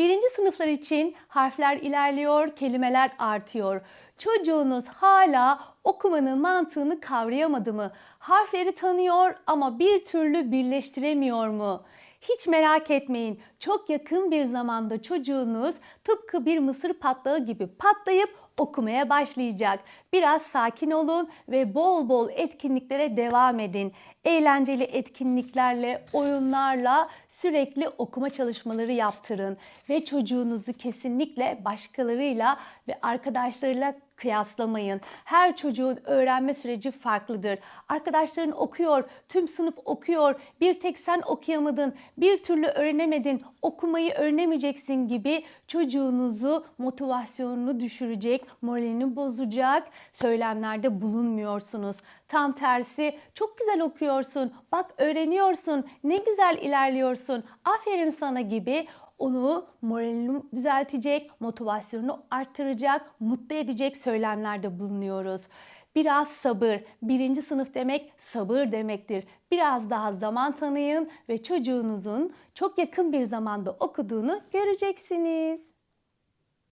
Birinci sınıflar için harfler ilerliyor, kelimeler artıyor. Çocuğunuz hala okumanın mantığını kavrayamadı mı? Harfleri tanıyor ama bir türlü birleştiremiyor mu? Hiç merak etmeyin. Çok yakın bir zamanda çocuğunuz tıpkı bir mısır patlağı gibi patlayıp okumaya başlayacak. Biraz sakin olun ve bol bol etkinliklere devam edin. Eğlenceli etkinliklerle, oyunlarla sürekli okuma çalışmaları yaptırın ve çocuğunuzu kesinlikle başkalarıyla ve arkadaşlarıyla kıyaslamayın. Her çocuğun öğrenme süreci farklıdır. Arkadaşların okuyor, tüm sınıf okuyor, bir tek sen okuyamadın, bir türlü öğrenemedin, okumayı öğrenemeyeceksin gibi çocuğunuzu motivasyonunu düşürecek, moralini bozacak söylemlerde bulunmuyorsunuz. Tam tersi çok güzel okuyorsun, bak öğreniyorsun, ne güzel ilerliyorsun, aferin sana gibi onu moralini düzeltecek, motivasyonunu arttıracak, mutlu edecek söylemlerde bulunuyoruz. Biraz sabır. Birinci sınıf demek sabır demektir. Biraz daha zaman tanıyın ve çocuğunuzun çok yakın bir zamanda okuduğunu göreceksiniz.